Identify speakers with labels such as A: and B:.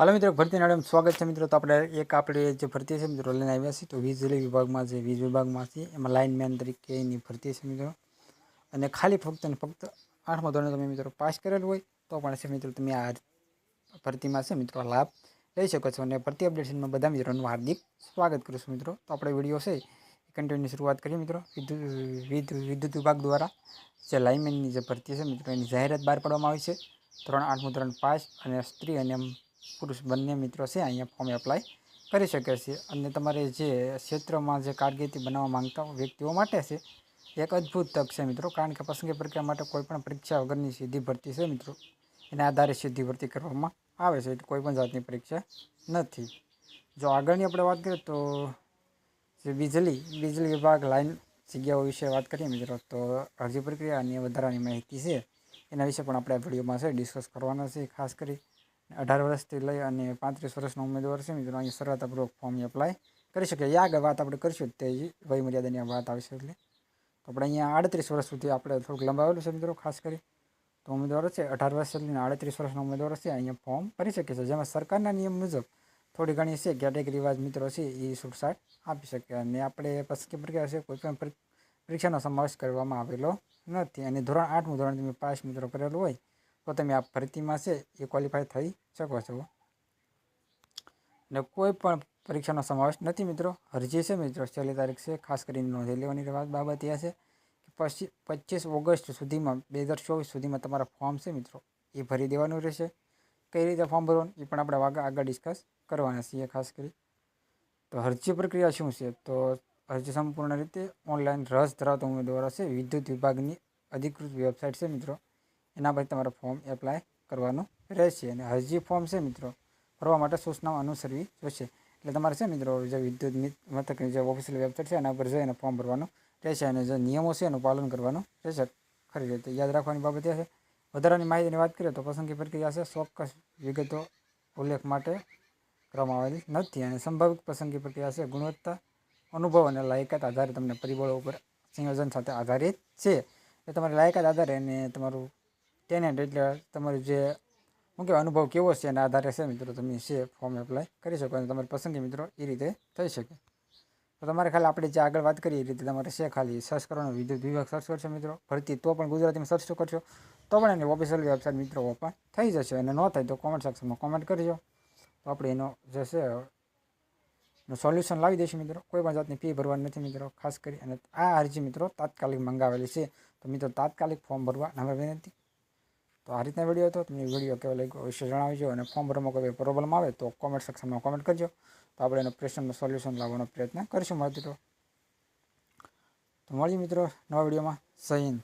A: હાલો મિત્રો, ભરતી નાડમ સ્વાગત છે મિત્રો. તો આપણે એક આપણે જે ભરતી છે મિત્રો, લઈને આવ્યા છીએ. તો વીજળી વિભાગમાં જે વીજ વિભાગમાં છે, એમાં લાઇનમેન તરીકેની ભરતી છે મિત્રો. અને ખાલી ફક્ત ને ફક્ત આઠમા ધોરણે તમે મિત્રો પાસ કરેલ હોય, તો પણ છે મિત્રો, તમે આ ભરતીમાં છે મિત્રો લાભ લઈ શકો છો. અને ભરતી અપડેશનમાં બધા મિત્રોનું હાર્દિક સ્વાગત કરું છું મિત્રો. તો આપણે વીડિયો છે, એ કન્ટિન્યુની શરૂઆત કરીએ મિત્રો. વિદ્યુત વિદ્યુત વિભાગ દ્વારા જે લાઇનમેનની જે ભરતી છે મિત્રો, એની જાહેરાત બહાર પાડવામાં આવી છે. ધોરણ આઠમું ધોરણ પાંચ અને સ્ત્રી અને પુરુષ બંને મિત્રો છે, અહીંયા ફોર્મ એપ્લાય કરી શકે છે. અને તમારે જે ક્ષેત્રમાં જે કારકિર્દી બનાવવા માંગતા વ્યક્તિઓ માટે છે, એક અદ્ભુત તક છે મિત્રો. કારણ કે પસંદગી પ્રક્રિયા માટે કોઈપણ પરીક્ષા વગરની સીધી ભરતી છે મિત્રો. એના આધારે સીધી ભરતી કરવામાં આવે છે, એટલે કોઈ જાતની પરીક્ષા નથી. જો આગળની આપણે વાત કરીએ તો જે વીજળી વીજળી વિભાગ લાઇન જગ્યાઓ વિશે વાત કરીએ મિત્રો, તો અરજી પ્રક્રિયા અને વધારાની માહિતી છે. એના વિશે પણ આપણે આ વિડીયોમાં છે ડિસ્કસ કરવાના છે, ખાસ કરી અઢાર વર્ષથી લઈ અને પાંત્રીસ વર્ષનો ઉમેદવાર છે. મિત્રો, અહીં સરળતાપૂર્વક ફોર્મ એપ્લાય કરી શકે. યા આગળ વાત આપણે કરીશું તે વયમર્યાદાની વાત આવશે એટલે. તો આપણે અહીંયા આડત્રીસ વર્ષ સુધી આપણે થોડુંક લંબાવેલું છે મિત્રો, ખાસ કરી. તો ઉમેદવારો છે, અઢાર વર્ષ લઈને આડત્રીસ વર્ષના ઉમેદવારો છે. અહીંયા ફોર્મ ભરી શકે છે. જેમાં સરકારના નિયમ મુજબ થોડી ઘણી છે કેટેગરી વાઇઝ મિત્રો છે એ છૂટછાટ આપી શકે. અને આપણે પસંદગી પ્રક્રિયા છે, કોઈપણ પરીક્ષાનો સમાવેશ કરવામાં આવેલો નથી. અને ધોરણ આઠમું ધોરણ તમે પાસ મિત્રો કરેલું હોય તો તમે આ ભરતીમાં છે એ ક્વોલિફાય થઈ શકો છો. ને કોઈ પણ પરીક્ષાનો સમાવેશ નથી મિત્રો. અરજી છે મિત્રો, છેલ્લી તારીખ છે. ખાસ કરીને નોંધી લેવાની વાત બાબત એ છે કે પછી પચીસ ઓગસ્ટ સુધીમાં, બે હજાર ચોવીસ સુધીમાં તમારા ફોર્મ છે મિત્રો, એ ભરી દેવાનું રહેશે. કઈ રીતે ફોર્મ ભરવાનું એ પણ આપણે આગળ ડિસ્કસ કરવાના છીએ ખાસ કરી. તો અરજી પ્રક્રિયા શું છે? તો અરજી સંપૂર્ણ રીતે ઓનલાઈન રસ ધરાવતા ઉમેદવારો છે. વિદ્યુત વિભાગની અધિકૃત વેબસાઇટ છે મિત્રો. એના પર તમારે ફોર્મ એપ્લાય કરવાનું રહેશે. અને હજી ફોર્મ છે મિત્રો, ભરવા માટે સૂચનાઓ અનુસરવી જોશે. એટલે તમારે છે મિત્રો, જે વિદ્યુત મથકની જે ઓફિશિયલ વેબસાઇટ છે, એના પર જઈને ફોર્મ ભરવાનું રહેશે. અને જે નિયમો છે, એનું પાલન કરવાનું રહેશે. ખરી રીતે યાદ રાખવાની બાબત એ છે. વધારાની માહિતીની વાત કરીએ તો પસંદગી પ્રક્રિયા છે, ચોક્કસ વિગતો ઉલ્લેખ માટે કરવામાં આવેલી નથી. અને સંભવિત પસંદગી પ્રક્રિયા છે, ગુણવત્તા, અનુભવ અને લાયકાત આધારે તમને પરિબળો ઉપર સંયોજન સાથે આધારિત છે. એ તમારી લાયકાત આધારે અને તમારું ટેલેન્ટ એટલે તમારું જે, શું કહેવાય, અનુભવ કેવો છે એના આધારે છે મિત્રો તમે છે ફોર્મ એપ્લાય કરી શકો અને તમારી પસંદગી મિત્રો એ રીતે થઈ શકે. તો તમારે ખાલી આપણે જે આગળ વાત કરીએ એ રીતે તમારે છે ખાલી સર્ચ કરવાનો વિદ્યુત વિભાગ સર્ચ કરશો મિત્રો. ભરતી તો પણ ગુજરાતીમાં સર્ચ કરશો. તો પણ એની ઓફિશિયલ વેબસાઇટ મિત્રો ઓપન થઈ જશે અને ન થાય તો કોમેન્ટ સેક્શનમાં કોમેન્ટ કરજો. તો આપણે એનો જે છે, એનું સોલ્યુશન લાવી દઈશું મિત્રો. કોઈ પણ જાતની ફી ભરવાની નથી મિત્રો. ખાસ કરી અને આ અરજી મિત્રો તાત્કાલિક મંગાવેલી છે. તો મિત્રો તાત્કાલિક ફોર્મ ભરવા નંબર વિનંતી. તો આ રીતના વીડિયો હતો. તમને વીડિયો કેવો લાગ્યો વિશે જણાવજો અને ફોર્મ ભરવામાં કોઈ પ્રોબ્લેમ આવે તો કોમેન્ટ સેક્શનમાં કોમેન્ટ કરજો. તો આપણે એનો પ્રશ્નનું સોલ્યુશન લાવવાનો પ્રયત્ન કરીશું મળતી તો મળીએ મિત્રો નવા વિડીયોમાં સહીન